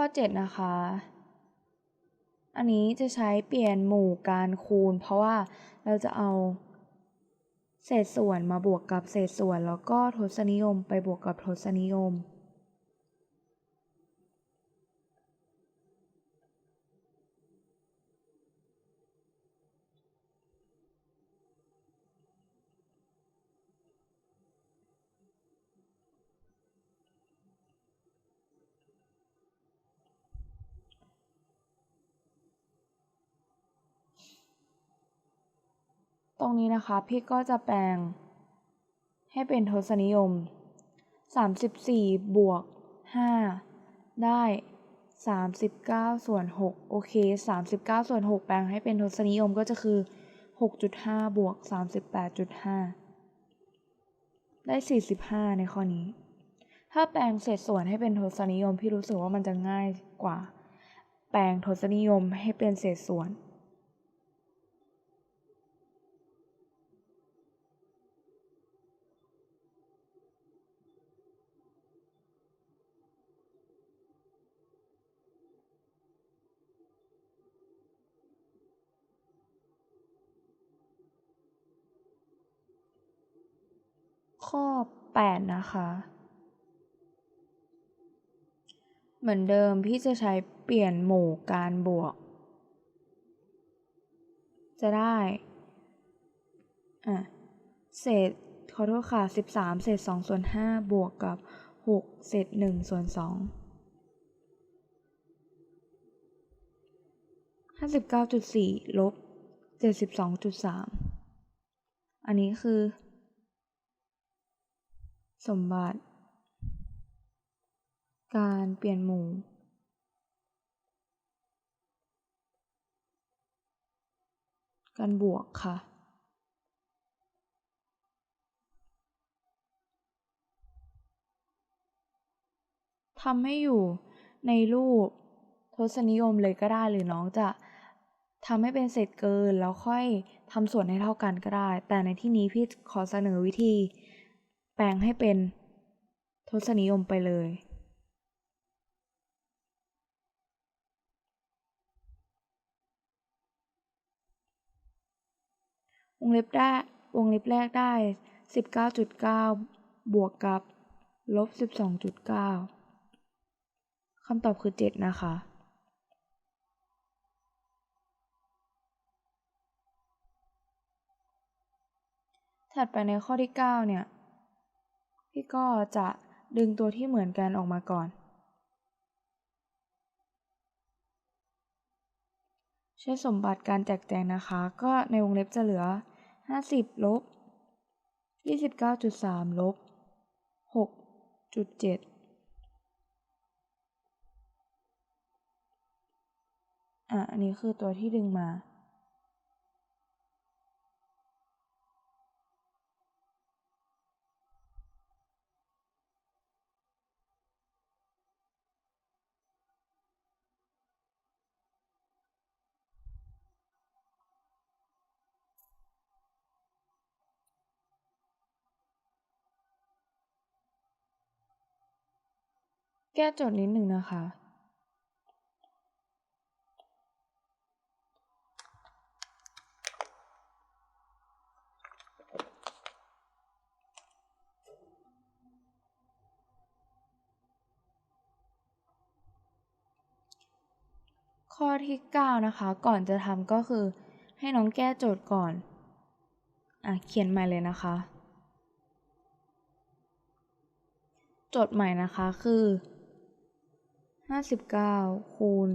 ข้อ 7 นะคะ อันนี้จะใช้เปลี่ยนหมู่การคูณ เพราะว่าเราจะเอาเศษส่วนมาบวกกับเศษส่วน แล้วก็ทศนิยมไปบวกกับทศนิยม รงนี้นะคะ พี่ก็จะแปลงให้เป็นทศนิยม 34 บวก 5 ได้ 39 ส่วน 6 โอเค 39 ส่วน 6 แปลงให้เป็นทศนิยมก็จะคือ 6.5 บวก 38.5 ได้ 45 ในข้อนี้ ถ้าแปลงเศษส่วนให้เป็นทศนิยม พี่รู้สึกว่ามันจะง่ายกว่า แปลงทศนิยมให้เป็นเศษส่วน ข้อ 8 นะคะ เหมือนเดิมพี่จะใช้เปลี่ยนหมู่การบวก จะได้อะเศษขอโทษค่ะ 13 เศษ 2 ส่วน 5 บวกกับ 6 เศษ 1 ส่วน 2 59.4 ลบ 72.3 อันนี้คือ สมบัติ การเปลี่ยนหมู่ การบวกค่ะ ทำให้อยู่ในรูปทศนิยมเลยก็ได้หรือน้องจะทำให้เป็นเศษเกินแล้วค่อยทำส่วนให้เท่ากันก็ได้ แต่ในที่นี้พี่ขอเสนอวิธี แปลงให้เป็นทศนิยมไปเลย วงเล็บได้วงเล็บแรกได้ 19.9 บวกกับ ลบ 12.9 คำตอบคือ 7 นะคะ ถัดไปในข้อที่ 9 เนี่ย พี่ก็จะดึงตัวที่เหมือนกันออกมาก่อนใช้สมบัติการแจกแจงนะคะ ก็ในวงเล็บจะเหลือ 50 ลบ 29.3 ลบ 6.7 อะ อันนี้คือตัวที่ดึงมา แก้โจทย์นิดหนึ่งนะคะ ข้อที่ 9 นะคะ ก่อนจะทำก็คือให้น้องแก้โจทย์ก่อน อะ เขียนใหม่เลยนะคะ โจทย์ใหม่นะคะคือ 59คูณ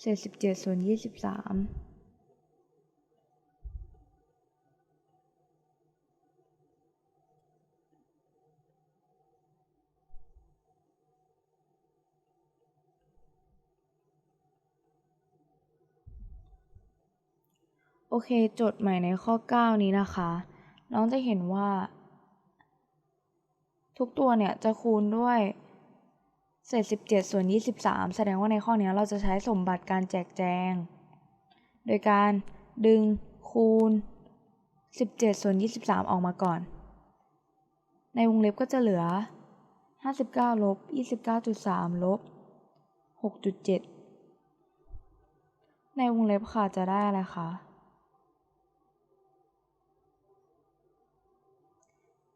เศษ17ส่วน23โอเคโจทย์ใหม่ในข้อ 9 นี้นะคะ น้องจะเห็นว่า ทุกตัวเนี่ยจะคูณด้วย เศษ17 ส่วน 23 แสดงว่าในข้อนี้เราจะใช้สมบัติการแจกแจง โดยการดึงคูณ 17 ส่วน 23 ออกมาก่อน ในวงเล็บก็จะเหลือ 59 ลบ 29.3 ลบหกจุดเจ็ดในวงเล็บค่ะจะได้อะไรคะ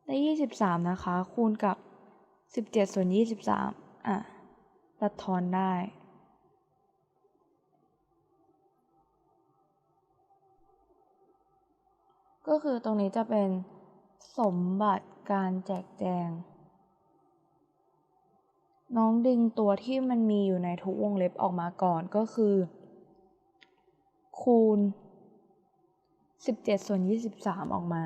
ได้ยี่สิบสามนะคะ คูณกับสิบเจ็ดส่วนยี่สิบสาม อะตัดทอนได้ ก็คือตรงนี้จะเป็นสมบัติการแจกแจง น้องดึงตัวที่มันมีอยู่ในทุกวงเล็บออกมาก่อนก็คือ คูณ 17 ส่วน 23 ออกมา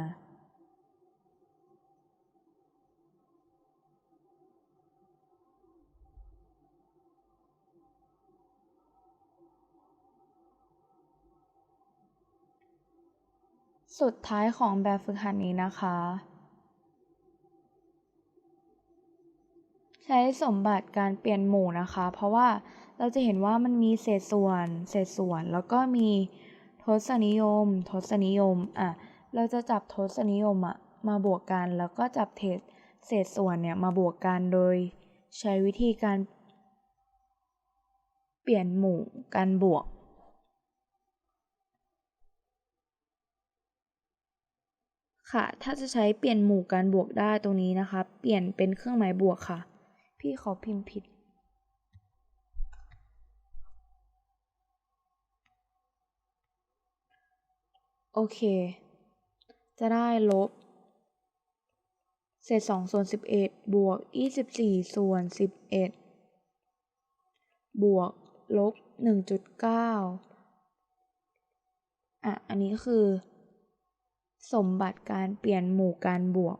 สุดท้ายของแบบฝึกหัดนี้นะคะ ใช้สมบัติการเปลี่ยนหมู่นะคะ เพราะว่าเราจะเห็นว่ามันมีเศษส่วน เศษส่วน แล้วก็มีทศนิยม ทศนิยม อะ เราจะจับทศนิยมอะมาบวกกัน แล้วก็จับเศษเศษส่วนเนี่ยมาบวกกันโดย ใช้วิธีการ เปลี่ยนหมู่การบวก ค่ะ ถ้าจะใช้เปลี่ยนหมู่การบวกได้ตรงนี้นะคะ เปลี่ยนเป็นเครื่องหมายบวกค่ะ พี่ขอพิมพ์ผิด โอเค จะได้ลบ เศษสองส่วนสิบเอ็ดบวกยี่สิบสี่ส่วนสิบเอ็ดบวกลบหนึ่งจุดเก้าอะ อันนี้คือ สมบัติการเปลี่ยนหมู่การบวก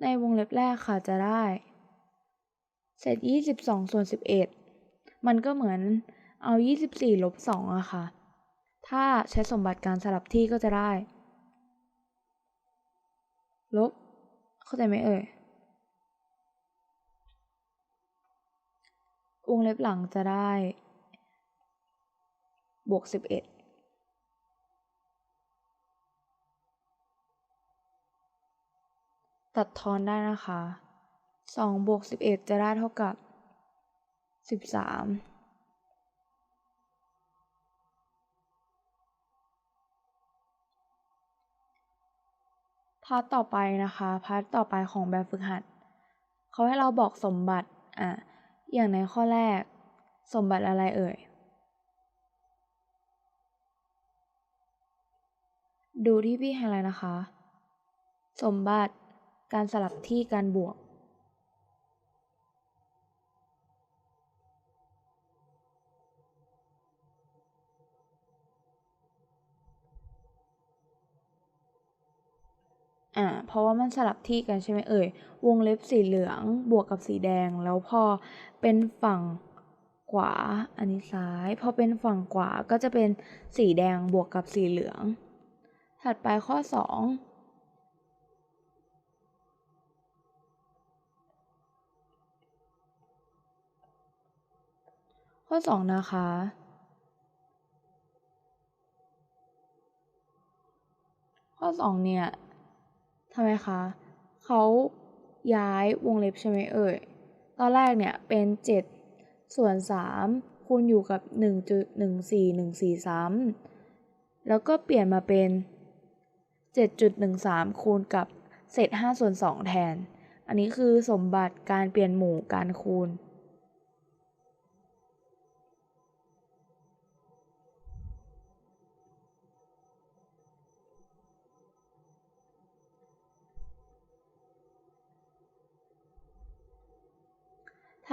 ในวงเล็บแรกค่ะจะได้ เศษยี่สิบสองส่วนสิบเอ็ดมันก็เหมือนเอายี่สิบสี่ลบสองอะค่ะ ถ้าใช้สมบัติการสลับที่ก็จะได้ ลบ เข้าใจไหมเอ่ยวงเล็บหลังจะได้ บวกสิบเอ็ดตัดทอนได้นะคะสองบวกสิบเอ็ดจะได้เท่ากับสิบสาม พาร์ทต่อไปนะคะพาร์ทต่อไปของแบบฝึกหัดเขาให้เราบอกสมบัติอะอย่างในข้อแรก สมบัติอะไรเอ่ย ดูที่พี่ไฮไลท์นะคะ สมบัติการสลับที่การบวก อ่าเพราะว่ามันสลับที่กันใช่ไหมเอ่ย วงเล็บสีเหลืองบวกกับสีแดง แล้วพอเป็นฝั่งขวา อันนี้ซ้าย พอเป็นฝั่งขวาก็จะเป็นสีแดงบวกกับสีเหลือง ถัดไปข้อสองข้อสองนะคะ ข้อสองเนี่ย ทำไมคะ เขาย้ายวงเล็บใช่ไหมเอ่ย ตอนแรกเนี่ยเป็นเจ็ดส่วนสามคูณอยู่กับหนึ่งจุดหนึ่งสี่หนึ่งสี่สามแล้วก็เปลี่ยนมาเป็นเจ็ดจุดหนึ่งสามคูณกับเศษห้าส่วนสองแทน อันนี้คือสมบัติการเปลี่ยนหมู่การคูณ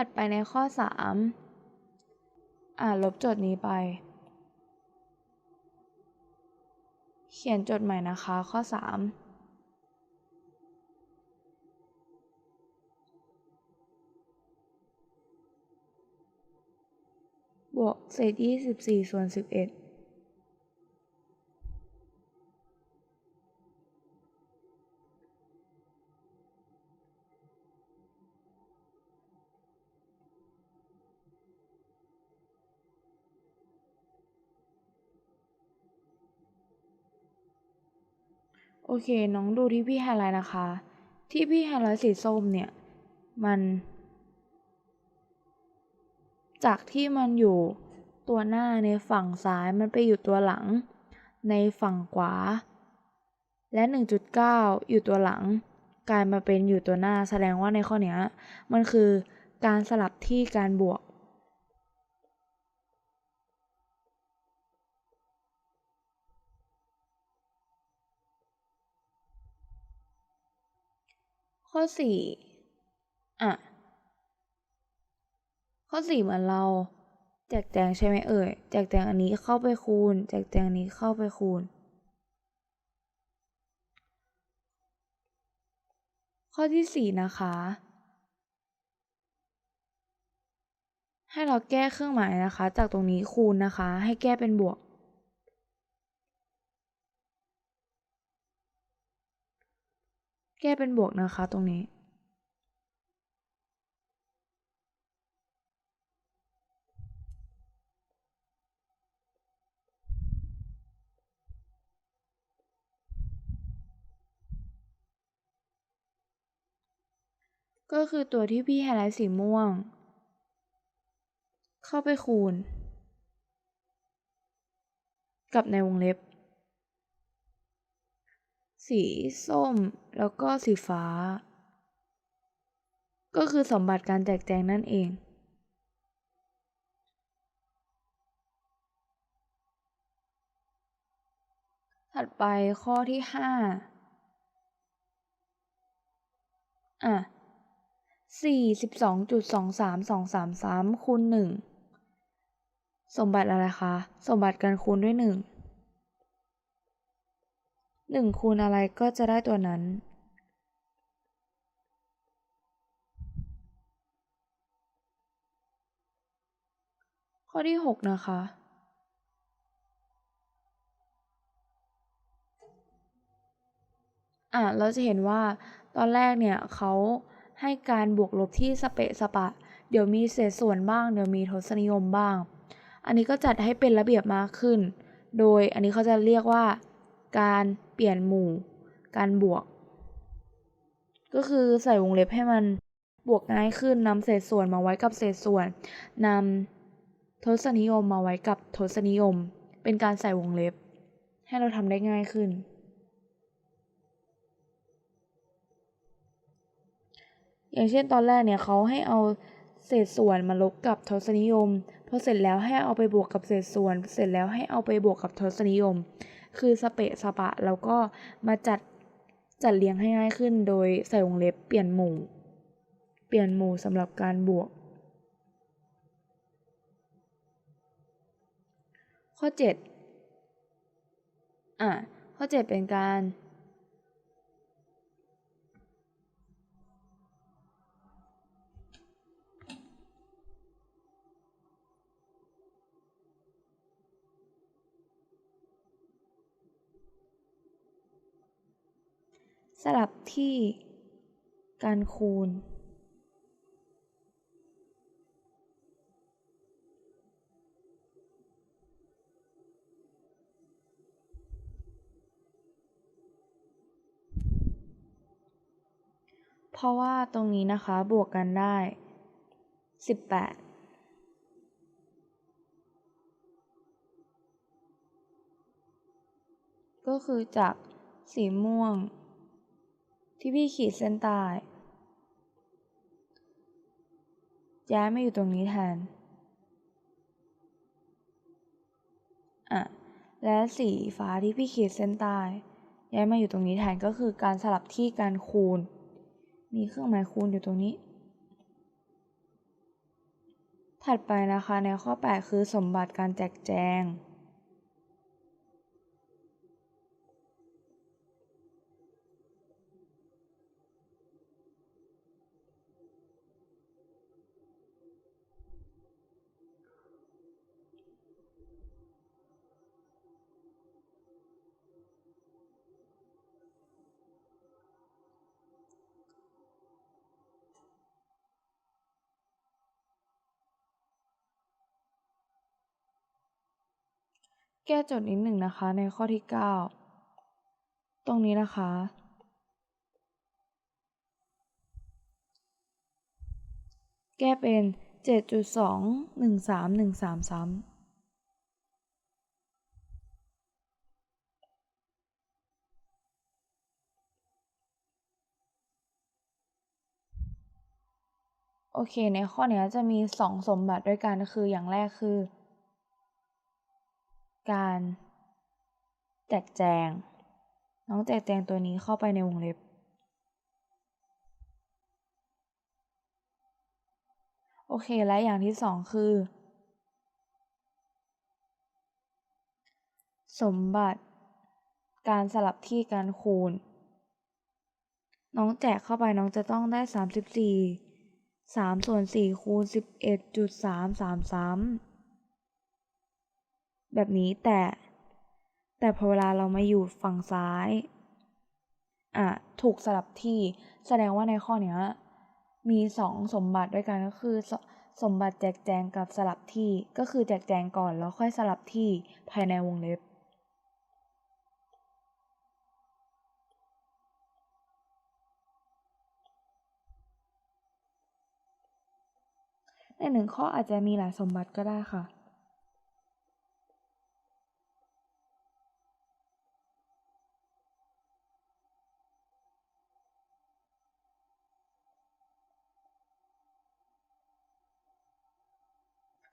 ถัดไปในข้อ 3 อ่าลบจทย์นี้ไป เขียนจทย์ใหม่นะคะข้อ 3บวกเศษ24ส่วน11 โอเค น้องดูที่พี่ไฮไลท์นะคะ ที่พี่ไฮไลท์สีส้มเนี่ย มัน จากที่มันอยู่ตัวหน้าในฝั่งซ้ายมันไปอยู่ตัวหลัง ในฝั่งขวา และ 1.9 อยู่ตัวหลัง กลายมาเป็นอยู่ตัวหน้าแสดงว่าในข้อเนี้ย มันคือการสลับที่การบวก ข้อสี่อะ ข้อสี่เหมือนเราแจกแจงใช่ไหมเอ่ย แจกแจงอันนี้เข้าไปคูณ แจกแจงอันนี้เข้าไปคูณ ข้อที่สี่นะคะ ให้เราแก้เครื่องหมายนะคะ จากตรงนี้คูณนะคะ ให้แก้เป็นบวก แก้เป็นบวกนะคะตรงนี้ ก็คือตัวที่พี่ไฮไลท์สีม่วง เข้าไปคูณ กับในวงเล็บ สีส้ม แล้วก็สีฟ้า ก็คือสมบัติการแจกแจงนั่นเอง ถัดไปข้อที่ห้าอะสี่สิบสองจุดสองสามสองสามสามคูณหนึ่งสมบัติอะไรคะ สมบัติการคูณด้วยหนึ่ง หนึ่งคูณอะไรก็จะได้ตัวนั้น ข้อที่หกนะคะอะเราจะเห็นว่าตอนแรกเนี่ยเขาให้การบวกลบที่สเปะสปะ เดี๋ยวมีเศษส่วนบ้าง เดี๋ยวมีทศนิยมบ้าง อันนี้ก็จัดให้เป็นระเบียบมากขึ้น โดยอันนี้เขาจะเรียกว่าการ ปลี่ยนหมู่การบวก ก็คือใส่วงเล็บให้มันบวกง่ายขึ้นนำเศษส่วนมาไว้กับเศษส่วนนำทศนิยมมาไว้กับทศนิยม เป็นการใส่วงเล็บ ให้เราทำได้ง่ายขึ้น อย่างเช่นตอนแรกเนี่ยเขาให้เอาเศษส่วนมาลบกับทศนิยมพอเสร็จแล้วให้เอาไปบวกกับเศษส่วน เสร็จแล้วให้เอาไปบวกกับทศนิยม คือสเปะสปะแล้วก็มาจัดจัดเลี้ยงให้ง่ายขึ้น โดยใส่วงเล็บเปลี่ยนหมู่ เปลี่ยนหมู่สำหรับการบวก ข้อ 7 อะ ข้อ 7 เป็นการ สลับที่การคูณ เพราะว่าตรงนี้นะคะบวกกันได้ 18ก็คือจากสีม่วง ที่พี่ขีดเส้นใต้ย้ายมาอยู่ตรงนี้แทน อะ และสีฟ้าที่พี่ขีดเส้นใต้ย้ายมาอยู่ตรงนี้แทนก็คือการสลับที่การคูณ มีเครื่องหมายคูณอยู่ตรงนี้ ถัดไปนะคะในข้อ 8 คือสมบัติการแจกแจง แก้โจทย์นิดหนึ่งนะคะ ในข้อที่ 9 ตรงนี้นะคะ แก้เป็น 7.21313 ซ้ำโอเค ในข้อนี้จะมี 2 สมบัติด้วยกันคืออย่างแรกคือ การแจกแจง น้องแจกแจงตัวนี้เข้าไปในวงเล็บ โอเค และอย่างที่สองคือ สมบัติ การสลับที่การคูณ น้องแจกเข้าไปน้องจะต้องได้ 34 3ส่วน4คูณ11.333 แบบนี้แต่ แต่พอเวลาเรามาอยู่ฝั่งซ้าย อะ ถูกสลับที่แสดงว่าในข้อเนี้ย มีสองสมบัติด้วยกันก็คือสสมบัติแจกแจงกับสลับที่ก็คือแจกแจงก่อนแล้วค่อยสลับที่ภายในวงเล็บในหนึ่งข้ออาจจะมีหลายสมบัติก็ได้ค่ะ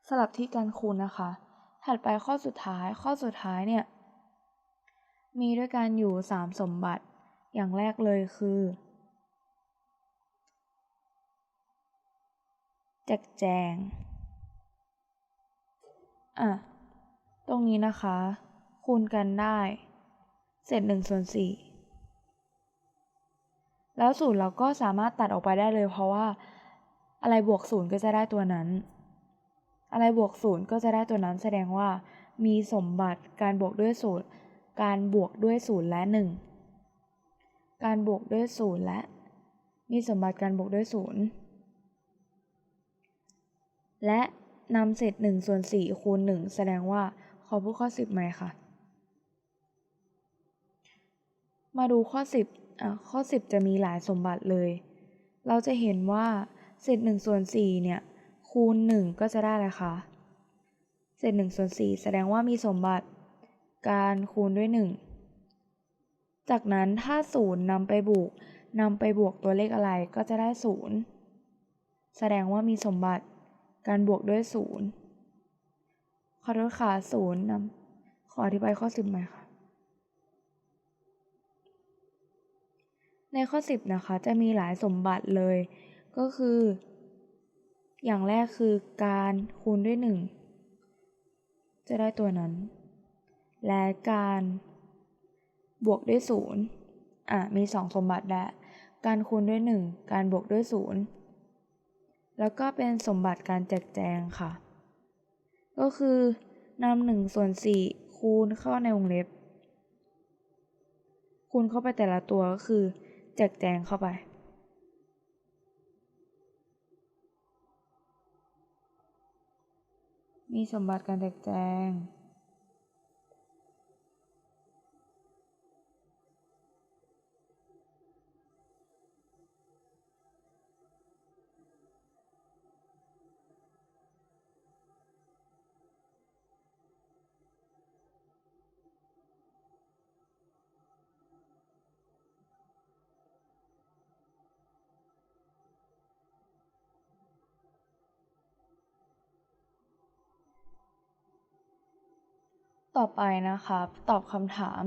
สลับที่การคูณนะคะ ถัดไปข้อสุดท้าย ข้อสุดท้ายเนี่ย มีด้วยกันอยู่ 3 สมบัติ อย่างแรกเลยคือ แจกแจง อะ ตรงนี้นะคะ คูณกันได้ เศษ1ส่วน4แล้วศูนย์เราก็สามารถตัดออกไปได้เลยเพราะว่าอะไรบวกศูนย์ก็จะได้ตัวนั้น อะไรบวกศูนย์ก็จะได้ตัวนั้นแสดงว่า มีสมบัติการบวกด้วยศูนย์การบวกด้วยศูนย์และหนึ่งการบวกด้วยศูนย์และ มีสมบัติการบวกด้วยศูนย์และนำเศษหนึ่งส่วนสี่คูณหนึ่งแสดงว่าขอพูดข้อสิบไหมคะมาดูข้อสิบอะข้อสิบจะมีหลายสมบัติเลย เราจะเห็นว่าเศษหนึ่งส่วนสี่เนี่ย คูณหนึ่งก็จะได้เลยค่ะเศษหนึ่งส่วนสี่แสดงว่ามีสมบัติการคูณด้วยหนึ่งจากนั้นถ้าศูนย์นำไปบวกนำไปบวกตัวเลขอะไรก็จะได้ศูนย์แสดงว่ามีสมบัติการบวกด้วยศูนย์ขอโทษค่ะศูนย์นำขออธิบายข้อสิบไหมคะในข้อสิบนะคะ จะมีหลายสมบัติเลย ก็คือ อย่างแรกคือการคูณด้วยหนึ่งจะได้ตัวนั้น และการบวกด้วยศูนย์อะ มีสองสมบัติและ การคูณด้วยหนึ่งการบวกด้วยศูนย์แล้วก็เป็นสมบัติการแจกแจงค่ะ ก็คือนำหนึ่งส่วนสี่คูณเข้าในวงเล็บ คูณเข้าไปแต่ละตัวก็คือ แจกแจงเข้าไป มีสมบัติการแจกแจง ต่อไปนะคะตอบคำถาม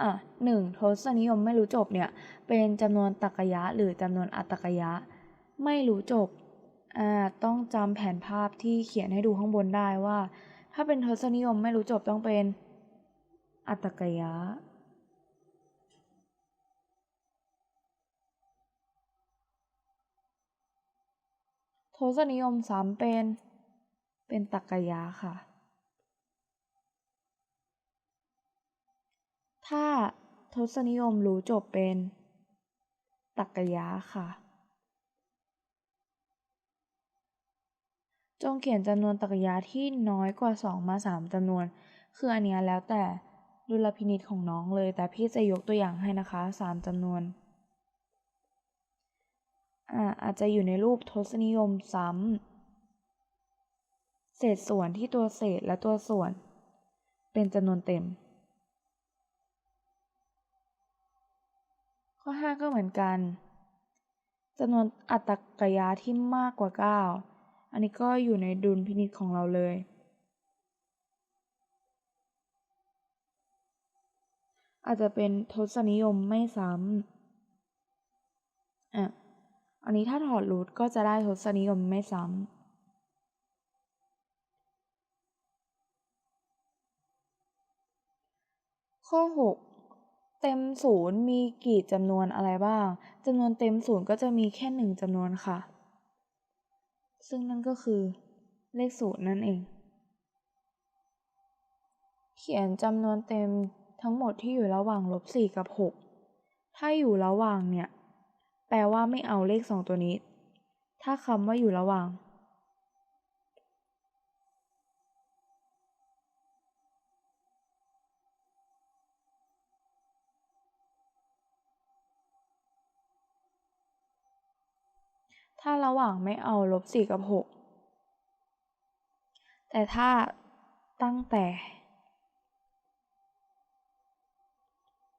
อะหนึ่งทศนิยมไม่รู้จบเนี่ย เป็นจำนวนตรรกะหรือจำนวนอัตรกยะ ไม่รู้จบอ่าต้องจำแผนภาพที่เขียนให้ดูข้างบนได้ว่า ถ้าเป็นทศนิยมไม่รู้จบต้องเป็นอัตรกยะทศนิยมซ้ำเป็น เป็นตรรกยะค่ะ ถ้าทศนิยมรู้จบเป็นตรรกยะค่ะ จงเขียนจำนวนตรรกยะที่น้อยกว่า 2 มา 3จำนวน คืออันเนี้ยแล้วแต่ดุลพินิจของน้องเลย แต่พี่จะยกตัวอย่างให้นะคะสามจำนวนอ่าอาจจะอยู่ในรูปทศนิยมซ้ำ เศษส่วนที่ตัวเศษและตัวส่วน เป็นจำนวนเต็ม ข้อ 5 ก็เหมือนกันจำนวนอัตตกยะที่มากกว่า 9 อันนี้ก็อยู่ในดุลพินิจของเราเลย อาจจะเป็นทศนิยมไม่ซ้ำอะอันนี้ถ้าถอดรูทก็จะได้ทศนิยมไม่ซ้ำข้อ6 เต็มศูนย์มีกี่จำนวนอะไรบ้างจำนวนเต็มศูนย์ก็จะมีแค่หนึ่งจำนวนค่ะ ซึ่งนั่นก็คือ เลขศูนย์นั่นเอง เขียนจำนวนเต็มทั้งหมดที่อยู่ระหว่างลบ4กับ6ถ้าอยู่ระหว่างเนี่ย แปลว่าไม่เอาเลข2ตัวนี้ ถ้าคำว่าอยู่ระหว่าง ถ้าระหว่างไม่เอาลบ4กับ 6 แต่ถ้าตั้งแต่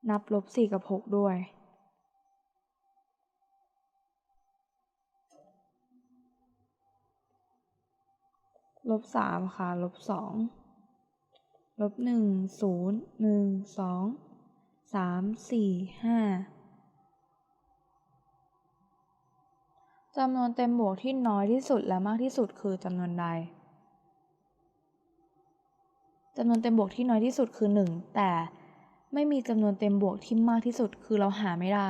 นับลบ4กับ 6 ด้วย ลบ3ค่ะ ลบ2ลบ1 0 1 2 3 4 5 จำนวนเต็มบวกที่น้อยที่สุดและมากที่สุดคือจำนวนใดจำนวนเต็มบวกที่น้อยที่สุดคือ 1 แต่ไม่มีจำนวนเต็มบวกที่มากที่สุดคือเราหาไม่ได้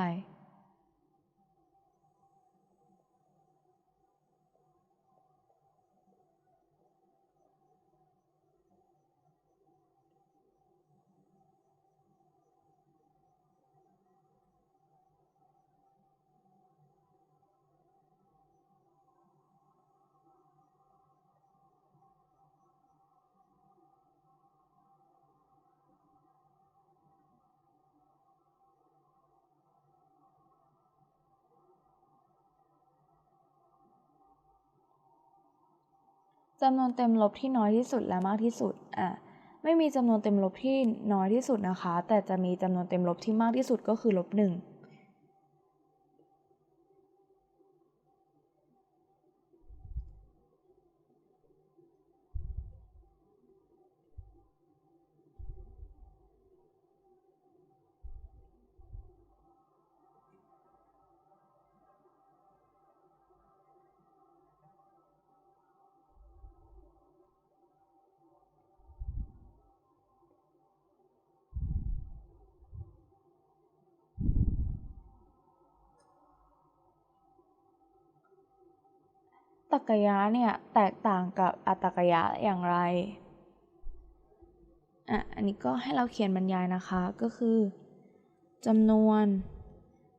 จำนวนเต็มลบที่น้อยที่สุดและมากที่สุด อะ ไม่มีจำนวนเต็มลบที่น้อยที่สุดนะคะ แต่จะมีจำนวนเต็มลบที่มากที่สุดก็คือลบหนึ่ง ตรรกยะเนี่ยแตกต่างกับอัตกยะอย่างไรอะอันนี้ก็ให้เราเขียนบรรยายนะคะก็คือจำนวน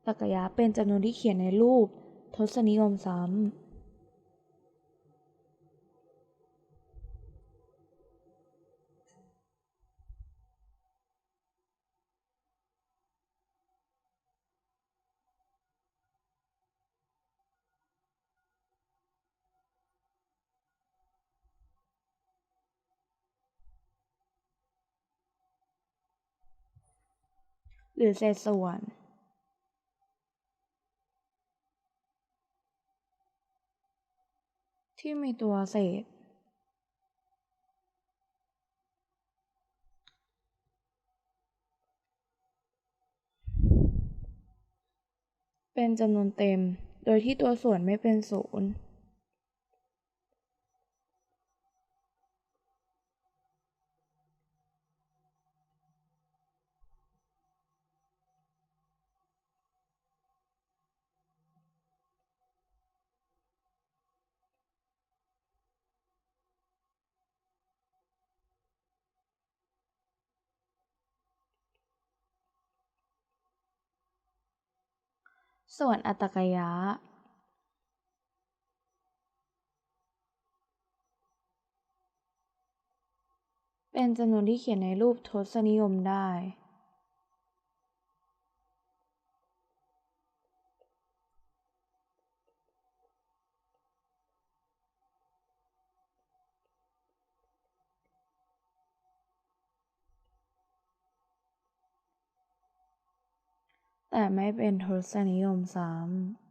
ตรรกยะเป็นจำนวนที่เขียนในรูปทศนิยมซ้ำ หรือเศษส่วน ที่มีตัวเศษ เป็นจำนวนเต็ม โดยที่ตัวส่วนไม่เป็นศูนย์ ส่วนอัตกยะเป็นจำนวนที่เขียนในรูปทศนิยมได้ แต่ไม่เป็นทศนิยมซ้ำ